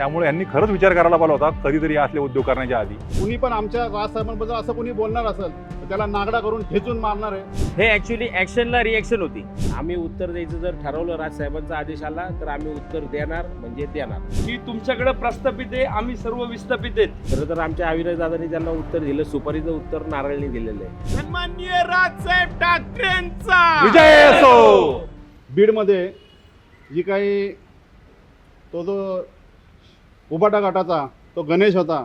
त्यामुळे यांनी खरंच विचार करायला पाहिला होता कधीतरी असले उद्योग करण्याच्या आधी. कुणी पण आमच्या राजसाहेबांबद्दल असं कुणी बोलणार असेल तर त्याला नागडा करून ठेचून मारणार आहे. हे ॲक्च्युली ॲक्शनला रिॲक्शन होती. आम्ही उत्तर द्यायचं जर ठरवलं राजसाहेबांचा आदेश आला तर आम्ही उत्तर देणार म्हणजे देणार. की तुमच्याकडे प्रस्थापित आहे आम्ही सर्व विस्थापित आहेत. खरं तर आमच्या अविनाश दादांनी त्यांना उत्तर दिलं सुपारीचं उत्तर नारळनी दिलेलं आहे. सन्माननीय राजसाहेब ठाकरेंचा! विजय असो! बीडमध्ये जी काही तो जो उबाटा गटाचा तो गणेश होता.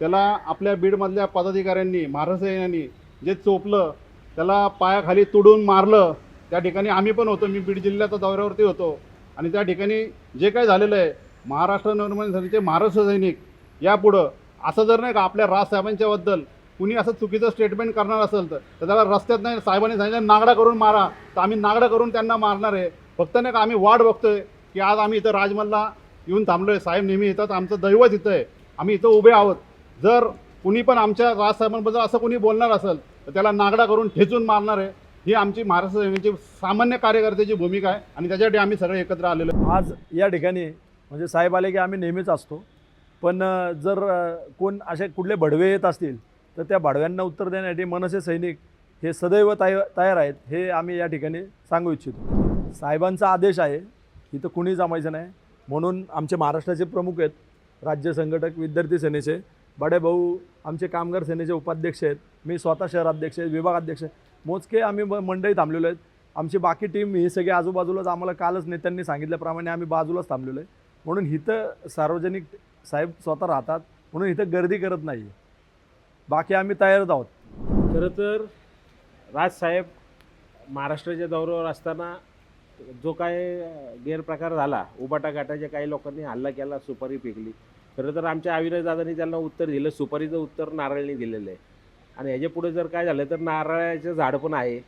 त्याला आपल्या बीडमधल्या पदाधिकाऱ्यांनी महाराष्ट्र सैन्यांनी जे चोपलं त्याला पायाखाली तुडून मारलं त्या ठिकाणी आम्ही पण होतो. मी बीड जिल्ह्याच्या दौऱ्यावरती होतो. आणि त्या ठिकाणी जे काही झालेलं आहे महाराष्ट्र निर्माण सेनेचे महाराष्ट्र सैनिक यापुढं असं जर नाही का आपल्या राजसाहेबांच्याबद्दल कुणी असं चुकीचं स्टेटमेंट करणार असेल तर तर त्याला रस्त्यात नाही साहेबांनी सांगितलं नागडा करून मारा. तर आम्ही नागडा करून त्यांना मारणार आहे. फक्त नाही का आम्ही वाट बघतोय की आज आम्ही इथं राजमलला येऊन थांबलो आहे साहेब नेहमी येतात. आमचं दैवत इथं आहे. आम्ही इथं उभे आहोत. जर कुणी पण आमच्या राजसाहेबांबद्दल असं कुणी बोलणार असेल तर त्याला नागडा करून ठेचून मारणार आहे. ही आमची महाराष्ट्र सेनेची सामान्य कार्यकर्त्याची भूमिका आहे आणि त्याच्यासाठी आम्ही सगळे एकत्र आलेलो आज या ठिकाणी म्हणजे साहेब आले की आम्ही नेहमीच असतो. पण जर कोण असे कुठले भडवे येत असतील तर त्या भडव्यांना उत्तर देण्यासाठी मनसे सैनिक हे सदैव तय तयार आहेत हे आम्ही या ठिकाणी सांगू इच्छितो. साहेबांचा आदेश आहे इथं कुणी जमायचं नाही. म्हणून आमचे महाराष्ट्राचे प्रमुख आहेत राज्य संघटक विद्यार्थी सेनेचे बडे भाऊ आमचे कामगार सेनेचे उपाध्यक्ष आहेत मी स्वतः शहराध्यक्ष आहे विभागाध्यक्ष आहे. मोजके आम्ही ब- मंडळी थांबलेलो आहेत. आमची बाकी टीम ही सगळी आजूबाजूलाच आम्हाला कालच नेत्यांनी सांगितल्याप्रमाणे आम्ही बाजूलाच थांबलेलो आहे. म्हणून इथं सार्वजनिक साहेब स्वतः राहतात म्हणून इथं गर्दी करत नाही आहे बाकी आम्ही तयारच आहोत. खरं तर राजसाहेब महाराष्ट्राच्या दौऱ्यावर असताना जो काय गैरप्रकार झाला उबाटा गाटाच्या काही लोकांनी हल्ला केला सुपारी फेकली खरं तर आमच्या अविनाश दादांनी त्यांना उत्तर दिलं सुपारीचं उत्तर नारळनी दिलेलं आहे. आणि ह्याच्या पुढे जर काय झालं तर नारळाचं झाड पण आहे.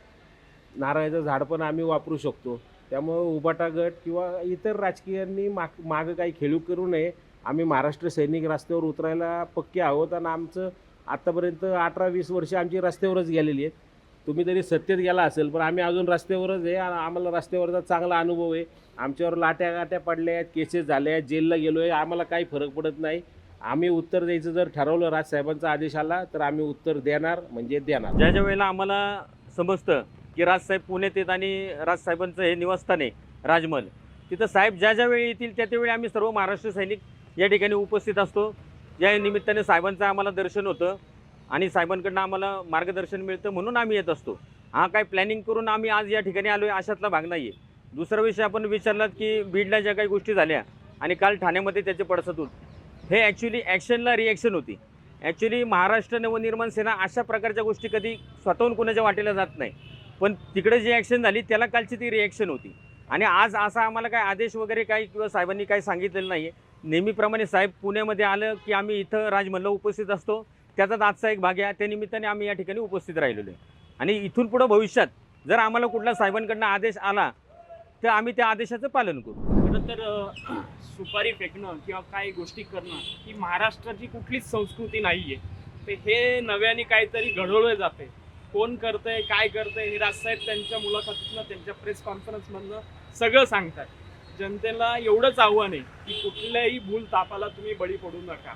नारळाचं झाड पण आम्ही वापरू शकतो. त्यामुळं उबाटा गट किंवा इतर राजकीयांनी माग मागं काही खेळू करू नये. आम्ही महाराष्ट्र सैनिक रस्त्यावर उतरायला पक्के आहोत आणि आमचं आत्तापर्यंत अठरा वीस वर्ष आमची रस्त्यावरच गेलेली आहेत. तुम्ही तरी सत्तेत गेला असेल पण आम्ही अजून रस्त्यावरच आहे आणि आम्हाला रस्त्यावरचा चांगला अनुभव आहे. आमच्यावर लाट्या गाट्या पडल्या आहेत केसेस झाल्या आहेत जेलला गेलो आहे आम्हाला काही फरक पडत नाही. आम्ही उत्तर द्यायचं जर ठरवलं राजसाहेबांचा आदेश आला तर आम्ही उत्तर देणार म्हणजे देणार. ज्या ज्या वेळेला आम्हाला समजतं की राजसाहेब पुण्यात येत आणि राजसाहेबांचं हे निवासस्थान आहे राजमहल तिथं साहेब ज्या ज्या वेळी येतील त्या त्यावेळी आम्ही सर्व महाराष्ट्र सैनिक या ठिकाणी उपस्थित असतो. या निमित्ताने साहेबांचं आम्हाला दर्शन होतं. आणि साहेबांकडनं आम्हाला मार्गदर्शन मिळतं म्हणून आम्ही येत असतो. हा काय प्लॅनिंग करून आम्ही आज या ठिकाणी आलो आहे अशातला भाग नाही आहे दुसरा विषय आपण विचारलात की बीडला ज्या काही गोष्टी झाल्या आणि काल ठाण्यामध्ये त्याचे पडसत होत. हे ॲक्च्युली ॲक्शनला रिॲक्शन होती. ॲक्च्युली महाराष्ट्र नवनिर्माण सेना अशा प्रकारच्या गोष्टी कधी स्वतःहून कोणाच्या वाटेला जात नाही. पण तिकडे जी ॲक्शन झाली त्याला कालची ती रिॲक्शन होती. आणि आज असा आम्हाला काय आदेश वगैरे काही किंवा साहेबांनी काही सांगितलेलं नाही आहे नेहमीप्रमाणे साहेब पुण्यामध्ये आलं की आम्ही इथं राजमहलला उपस्थित असतो. त्याचाच आजचा एक भाग आहे. त्या निमित्ताने आम्ही या ठिकाणी उपस्थित राहिलेलो आहे. आणि इथून पुढं भविष्यात जर आम्हाला कुठला साहेबांकडनं आदेश आला तर आम्ही त्या आदेशाचं पालन करू. तर सुपारी फेकणं किंवा काही गोष्टी करणं ही महाराष्ट्राची कुठलीच संस्कृती नाही आहे तर हे नव्याने काहीतरी घडवलं जाते कोण करतंय काय करतंय हे राजसाहेब त्यांच्या मुलाखतीतनं त्यांच्या प्रेस कॉन्फरन्समधनं सगळं सांगतात. जनतेला एवढंच आव्हान आहे की कुठल्याही भूल तापाला तुम्ही बळी पडू नका.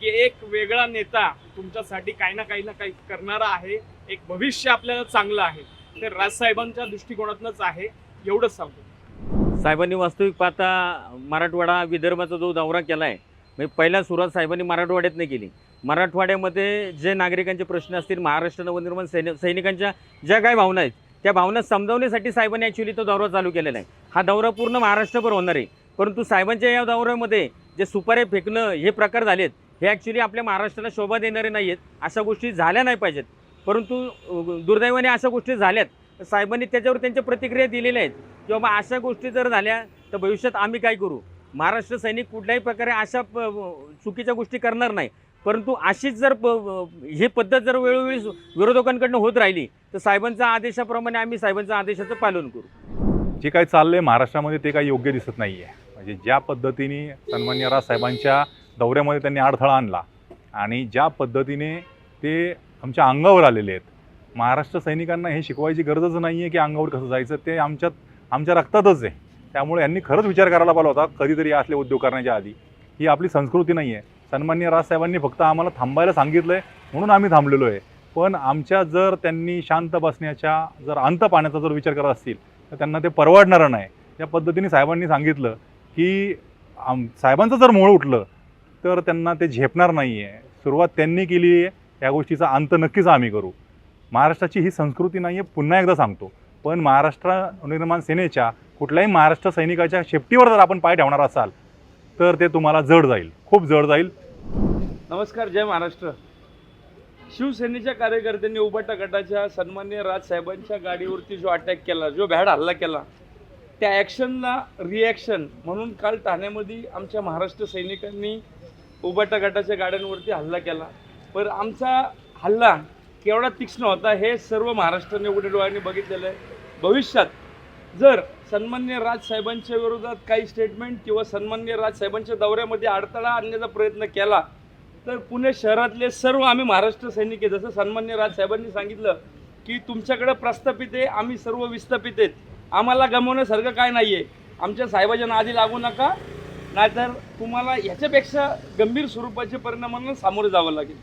की एक वेगळा नेता तुमच्यासाठी काही ना काही ना काही करणारा आहे. एक भविष्य आपल्याला चांगलं आहे. ते राजसाहेबांच्या दृष्टिकोनातनंच आहे. एवढंच सांगतो. साहेबांनी वास्तविक पाहता मराठवाडा विदर्भाचा जो दौरा केला आहे म्हणजे पहिला सुरुवात साहेबांनी मराठवाड्यात नाही केली. मराठवाड्यामध्ये जे नागरिकांचे प्रश्न असतील महाराष्ट्र नवनिर्माण सैन्य सैनिकांच्या ज्या काही भावना आहेत त्या भावना समजावण्यासाठी साहेबांनी ॲक्च्युली तो दौरा चालू केलेला आहे. हा दौरा पूर्ण महाराष्ट्रभर होणार आहे. परंतु साहेबांच्या या दौऱ्यामध्ये जे सुपारे फेकणं हे प्रकार झालेत हे ॲक्च्युली आपल्या महाराष्ट्राला शोभा देणारे नाही आहेत अशा गोष्टी झाल्या नाही पाहिजेत. परंतु दुर्दैवाने अशा गोष्टी झाल्यात. साहेबांनी त्याच्यावर त्यांच्या प्रतिक्रिया दिलेल्या आहेत. की बाबा अशा गोष्टी जर झाल्या तर भविष्यात आम्ही काय करू? महाराष्ट्र सैनिक कुठल्याही प्रकारे अशा प- चुकीच्या गोष्टी करणार नाही. परंतु अशीच जर प- ही पद्धत जर वेळोवेळी विरोधकांकडनं होत राहिली तर साहेबांच्या आदेशाप्रमाणे आम्ही साहेबांच्या आदेशाचं पालन करू. जे काही चाललंय महाराष्ट्रामध्ये ते काही योग्य दिसत नाही आहे म्हणजे ज्या पद्धतीने सन्मान्य राजसाहेबांच्या दौऱ्यामध्ये त्यांनी अडथळा आणला. आणि ज्या पद्धतीने ते आमच्या अंगावर आलेले आहेत. महाराष्ट्र सैनिकांना हे शिकवायची गरजच नाही आहे की अंगावर कसं जायचं ते आमच्यात आमच्या रक्तातच आहे. त्यामुळे यांनी खरंच विचार करायला पाहिला होता कधीतरी असले उद्योग करण्याच्या आधी. ही आपली संस्कृती नाही आहे सन्मान्य राजसाहेबांनी फक्त आम्हाला थांबायला सांगितलं आहे म्हणून आम्ही थांबलेलो आहे. पण आमच्या जर त्यांनी शांत बसण्याच्या जर अंत पाण्याचा जर विचार करत असतील तर त्यांना ते परवडणारं नाही. या पद्धतीने साहेबांनी सांगितलं की आम साहेबांचं जर मूळ उठलं तर त्यांना ते झेपणार नाही आहे सुरुवात त्यांनी केली आहे. या गोष्टीचा अंत नक्कीच आम्ही करू. महाराष्ट्राची ही संस्कृती नाही आहे पुन्हा एकदा सांगतो. पण महाराष्ट्र निर्माण सेनेच्या कुठल्याही महाराष्ट्र सैनिकाच्या शेपटीवर जर आपण पाय ठेवणार असाल तर ते तुम्हाला जड जाईल. खूप जड जाईल. नमस्कार जय महाराष्ट्र. शिवसेनेच्या कार्यकर्त्यांनी उबाटा गटाच्या सन्मान्य राजसाहेबांच्या गाडीवरती जो अटॅक केला जो भ्याड हल्ला केला त्या ॲक्शनला रिॲक्शन म्हणून काल ठाण्यामध्ये आमच्या महाराष्ट्र सैनिकांनी उबाटा गटाच्या गाड्यांवरती हल्ला केला. पण आमचा हल्ला केवढा तीक्ष्ण होता हे सर्व महाराष्ट्राने उघड्या डोळ्यांनी बघितलेलं आहे. भविष्यात जर सन्मान्य राजसाहेबांच्या विरोधात काही स्टेटमेंट किंवा सन्मान्य राजसाहेबांच्या दौऱ्यामध्ये अडथळा आणण्याचा प्रयत्न केला तर पुणे शहरातले सर्व आम्ही महाराष्ट्र सैनिक आहे जसं सन्मान्य राजसाहेबांनी सांगितलं की तुमच्याकडे प्रस्थापित आहे आम्ही सर्व विस्थापित आहेत. आम्हाला गमवण्यासारखं काय नाही आहे आमच्या साहेबाच्या नादी लागू नका. नाहीतर तुम्हाला ह्याच्यापेक्षा गंभीर स्वरूपाचे परिणामांना सामोरे जावं लागेल.